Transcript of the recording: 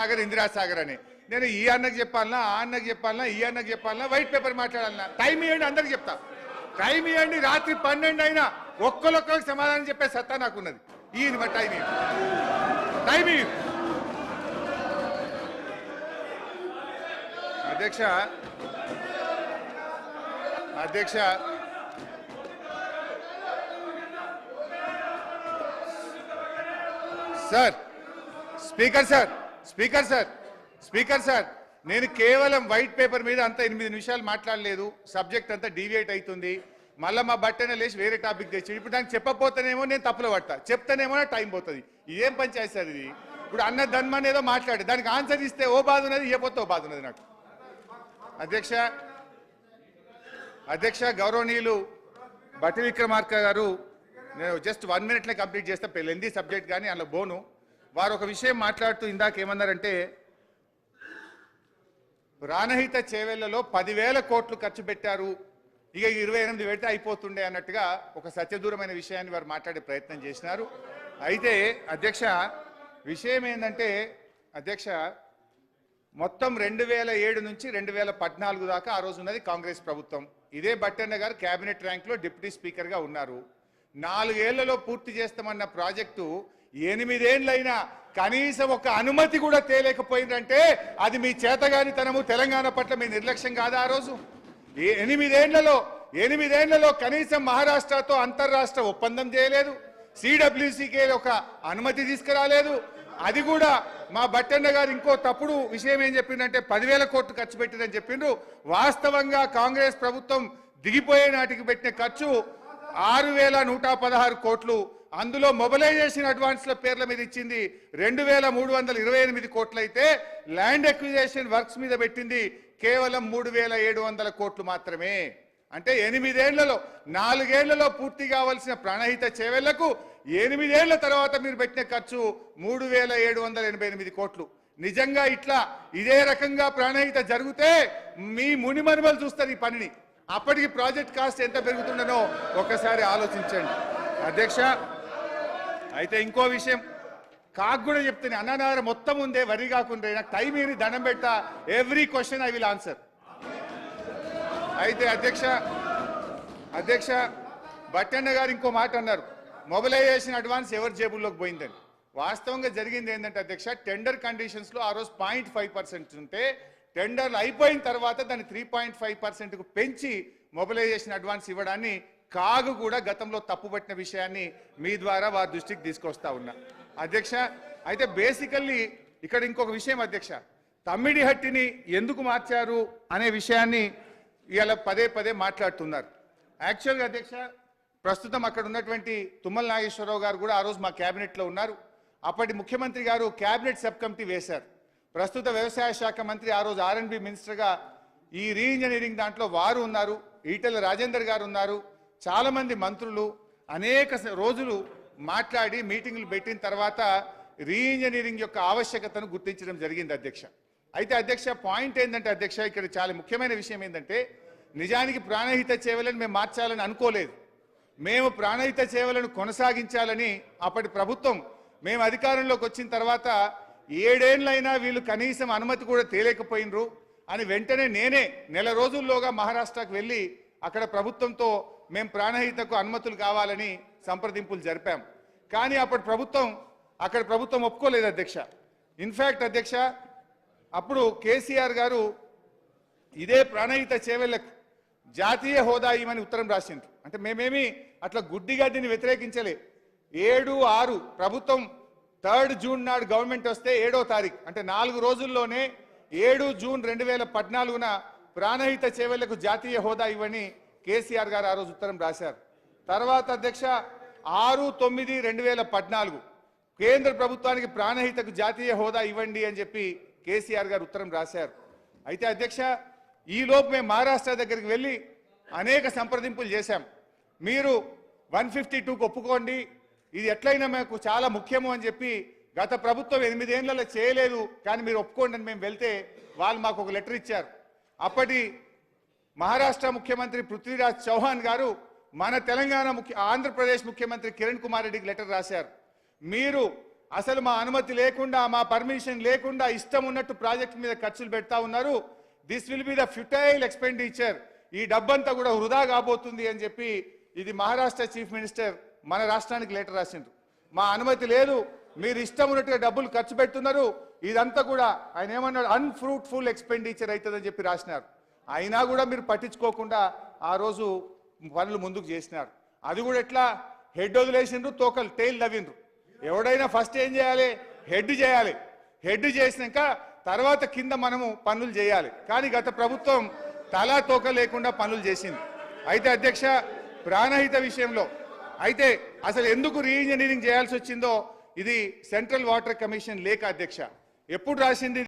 సాగర్ ఇందిరా సాగర్ అని. నేను ఈ అన్నకు చెప్పాలన్నా ఆ అన్నకు చెప్పాలన్నా ఈ అన్నకు చెప్పాలన్నా వైట్ పేపర్ మాట్లాడాలన్నా. టైం ఇవ్వండి అందరికి చెప్తా. టైం ఇవ్వండి రాత్రి పన్నెండు అయినా ఒక్కరొక్కరికి సమాధానం చెప్పే సత్తా నాకున్నది. ఈ మరి టైం టైం అధ్యక్ష. అధ్యక్ష. Sir speaker sir speaker sir speaker sir నేను కేవలం వైట్ పేపర్ మీద అంత ఎనిమిది నిమిషాలు మాట్లాడలేదు. సబ్జెక్ట్ అంతా డీవియేట్ అవుతుంది మళ్ళీ మా బట్టనే లేచి వేరే టాపిక్ తెచ్చి ఇప్పుడు దానికి చెప్పకపోతేనేమో నేను తప్పులో పడతా చెప్తానేమో నా టైం పోతుంది. ఇదేం పంచాయతీ సార్ ఇది? ఇప్పుడు అన్న ధన్మన్ ఏదో మాట్లాడి. దానికి ఆన్సర్ ఇస్తే ఓ బాధ ఉన్నది ఇవ్వకపోతే ఓ బాధ ఉన్నది నాకు. అధ్యక్ష అధ్యక్ష గౌరవనీయులు బట్టి విక్రమార్క గారు నేను జస్ట్ వన్ మినిట్లో కంప్లీట్ చేస్తే. పెళ్ళింది సబ్జెక్ట్ కానీ అందులో బోను. వారు ఒక విషయం మాట్లాడుతూ ఇందాక ఏమన్నారంటే ప్రాణహిత చేవెళ్ళలో పదివేల కోట్లు ఖర్చు పెట్టారు. ఇక ఇరవై ఎనిమిది పెడితే అయిపోతుండే అన్నట్టుగా ఒక సత్యదూరమైన విషయాన్ని వారు మాట్లాడే ప్రయత్నం చేసినారు. అయితే అధ్యక్ష విషయం ఏంటంటే అధ్యక్ష మొత్తం రెండు వేల ఏడు నుంచి రెండు వేల పద్నాలుగు దాకా ఆ రోజు ఉన్నది కాంగ్రెస్ ప్రభుత్వం. ఇదే భట్టన్న గారు క్యాబినెట్ ర్యాంక్లో డిప్యూటీ స్పీకర్గా ఉన్నారు. నాలుగేళ్ళలో పూర్తి చేస్తామన్న ప్రాజెక్టు ఎనిమిదేండ్లైనా కనీసం ఒక అనుమతి కూడా తేలేకపోయిందంటే అది మీ చేతగానితనము తెలంగాణ పట్ల మీ నిర్లక్ష్యం కాదా ఆ రోజు? ఎనిమిదేళ్ళలో ఎనిమిదేళ్ళలో కనీసం మహారాష్ట్రతో అంతర్రాష్ట్ర ఒప్పందం చేయలేదు. సిడబ్ల్యూసీకే ఒక అనుమతి తీసుకురాలేదు. అది కూడా మా బట్టన్న గారు ఇంకో తప్పుడు విషయం ఏం చెప్పిందంటే పదివేల కోట్లు ఖర్చు పెట్టిందని చెప్పిండ్రు. వాస్తవంగా కాంగ్రెస్ ప్రభుత్వం దిగిపోయే నాటికి పెట్టిన ఖర్చు ఆరు వేల నూట పదహారు కోట్లు. అందులో మొబలైజేషన్ అడ్వాన్స్ల పేర్ల మీద ఇచ్చింది రెండు వేల మూడు వందల ఇరవై ఎనిమిది కోట్లయితే ల్యాండ్ ఎక్విజేషన్ వర్క్స్ మీద పెట్టింది కేవలం మూడు వేల ఏడు వందల కోట్లు మాత్రమే. అంటే ఎనిమిదేళ్ళలో నాలుగేళ్ళలో పూర్తి కావాల్సిన ప్రాణహిత చేవెళ్ళకు ఎనిమిదేళ్ళ తర్వాత మీరు పెట్టిన ఖర్చు మూడు వేల ఏడు వందల ఎనభై ఎనిమిది కోట్లు. నిజంగా ఇట్లా ఇదే రకంగా ప్రాణహిత జరిగితే మీ మునిమనుమలు చూస్తారు ఈ పనిని. అప్పటికి ప్రాజెక్ట్ కాస్ట్ ఎంత పెరుగుతుండనో ఒక్కసారి ఆలోచించండి. అధ్యక్ష అయితే ఇంకో విషయం. కాకు కూడా చెప్తాను అన్ననార మొత్తం ఉందే వరి కాకుండా నాకు టైం ఏని దండం పెట్టా every question I will answer అయితే అధ్యక్ష అధ్యక్ష బట్టన్న గారు ఇంకో మాట అన్నారు. మొబిలైజేషన్ అడ్వాన్స్ ఎవరి జేబుల్లోకి పోయిందని? వాస్తవంగా జరిగింది ఏంటంటే అధ్యక్ష టెండర్ కండిషన్స్లో ఆ రోజు పాయింట్ ఫైవ్ పర్సెంట్ ఉంటే టెండర్లు అయిపోయిన తర్వాత దాన్ని త్రీ పాయింట్ ఫైవ్ పర్సెంట్కు పెంచి మొబిలైజేషన్ అడ్వాన్స్ ఇవ్వడాన్ని కాగు కూడా గతంలో తప్పుపట్టిన విషయాన్ని మీ ద్వారా వారి దృష్టికి తీసుకొస్తా ఉన్నా. అధ్యక్ష అయితే బేసికల్లీ ఇక్కడ ఇంకొక విషయం అధ్యక్ష. తమ్మిడి హట్టిని ఎందుకు మార్చారు అనే విషయాన్ని ఇవాళ పదే పదే మాట్లాడుతున్నారు. యాక్చువల్గా అధ్యక్ష ప్రస్తుతం అక్కడ ఉన్నటువంటి తుమ్మల నాగేశ్వరరావు గారు కూడా ఆ రోజు మా క్యాబినెట్లో ఉన్నారు. అప్పటి ముఖ్యమంత్రి గారు క్యాబినెట్ సబ్ కమిటీ వేశారు. ప్రస్తుత వ్యవసాయ శాఖ మంత్రి ఆ రోజు ఆర్ఎండ్బి మినిస్టర్గా ఈ రీఇంజనీరింగ్ దాంట్లో వారు ఉన్నారు. ఈటెల రాజేందర్ గారు ఉన్నారు. చాలామంది మంత్రులు అనేక రోజులు మాట్లాడి మీటింగులు పెట్టిన తర్వాత రీఇంజనీరింగ్ యొక్క ఆవశ్యకతను గుర్తించడం జరిగింది అధ్యక్ష. అయితే అధ్యక్ష పాయింట్ ఏంటంటే అధ్యక్ష ఇక్కడ చాలా ముఖ్యమైన విషయం ఏంటంటే నిజానికి ప్రాణహిత సేవలను మేము మార్చాలని అనుకోలేదు. మేము ప్రాణహిత సేవలను కొనసాగించాలని అప్పటి ప్రభుత్వం మేము అధికారంలోకి వచ్చిన తర్వాత ఏడేళ్ళైనా వీళ్ళు కనీసం అనుమతి కూడా తేలేకపోయినరు అని వెంటనే నేనే నెల రోజుల్లోగా మహారాష్ట్రకు వెళ్ళి అక్కడ ప్రభుత్వంతో మేము ప్రాణహితకు అనుమతులు కావాలని సంప్రదింపులు జరిపాం. కానీ అప్పటి ప్రభుత్వం అక్కడ ప్రభుత్వం ఒప్పుకోలేదు అధ్యక్ష. ఇన్ఫాక్ట్ అధ్యక్ష అప్పుడు కేసీఆర్ గారు ఇదే ప్రాణహిత సేవలకు జాతీయ హోదా ఇవ్వని ఉత్తరం రాసింది అంటే మేమేమి అట్లా గుడ్డిగా దీన్ని వ్యతిరేకించలే. ఏడు ఆరు ప్రభుత్వం థర్డ్ జూన్ నాడు గవర్నమెంట్ వస్తే ఏడో తారీఖు అంటే నాలుగు రోజుల్లోనే ఏడు జూన్ రెండు వేల పద్నాలుగున ప్రాణహిత సేవలకు జాతీయ హోదా ఇవ్వని కేసీఆర్ గారు ఆ రోజు ఉత్తరం రాశారు. తర్వాత అధ్యక్ష ఆరు తొమ్మిది రెండు వేల పద్నాలుగు. కేంద్ర ప్రభుత్వానికి ప్రాణహితకు జాతీయ హోదా ఇవ్వండి అని చెప్పి కేసీఆర్ గారు ఉత్తరం రాశారు. అయితే అధ్యక్ష ఈలోపు మేము మహారాష్ట్ర దగ్గరికి వెళ్ళి అనేక సంప్రదింపులు చేశాం. మీరు వన్ ఫిఫ్టీ టూకి ఒప్పుకోండి. ఇది ఎట్లయినా మాకు చాలా ముఖ్యము అని చెప్పి గత ప్రభుత్వం ఎనిమిదేళ్ళలో చేయలేదు. కానీ మీరు ఒప్పుకోండి అని మేము వెళ్తే వాళ్ళు మాకు ఒక లెటర్ ఇచ్చారు. అప్పటి మహారాష్ట్ర ముఖ్యమంత్రి పృథ్వీరాజ్ చౌహాన్ గారు మన తెలంగాణ ముఖ్య ఆంధ్రప్రదేశ్ ముఖ్యమంత్రి కిరణ్ కుమార్ రెడ్డికి లెటర్ రాశారు. మీరు అసలు మా అనుమతి లేకుండా మా పర్మిషన్ లేకుండా ఇష్టం ఉన్నట్టు ప్రాజెక్ట్ మీద ఖర్చులు పెడతా ఉన్నారు. This will be the futile expenditure ఈ డబ్బంతా కూడా వృధా కాబోతుంది అని చెప్పి ఇది మహారాష్ట్ర చీఫ్ మినిస్టర్ మన రాష్ట్రానికి లెటర్ రాసిండ్రు. మా అనుమతి లేదు మీరు ఇష్టం ఉన్నట్టుగా డబ్బులు ఖర్చు పెడుతున్నారు. ఇదంతా కూడా ఆయన ఏమన్నాడు అన్ఫ్రూట్ఫుల్ ఎక్స్పెండిచర్ అవుతుందని చెప్పి రాసినారు. అయినా కూడా మీరు పట్టించుకోకుండా ఆ రోజు పనులు ముందుకు చేసినారు. అది కూడా ఎట్లా? హెడ్ వదిలేసిండ్రు తోకలు టైల్ నవ్విండ్రు ఎవడైనా ఫస్ట్ ఏం చేయాలి? హెడ్ చేయాలి. హెడ్ చేసినాక తర్వాత కింద మనము పనులు చేయాలి. కానీ గత ప్రభుత్వం తలా తోక లేకుండా పనులు చేసింది. అయితే అధ్యక్ష ప్రాణహిత విషయంలో అయితే అసలు ఎందుకు రీఇంజనీరింగ్ చేయాల్సి వచ్చిందో ఇది సెంట్రల్ వాటర్ కమిషన్ లేక అధ్యక్ష. ఎప్పుడు రాసింది?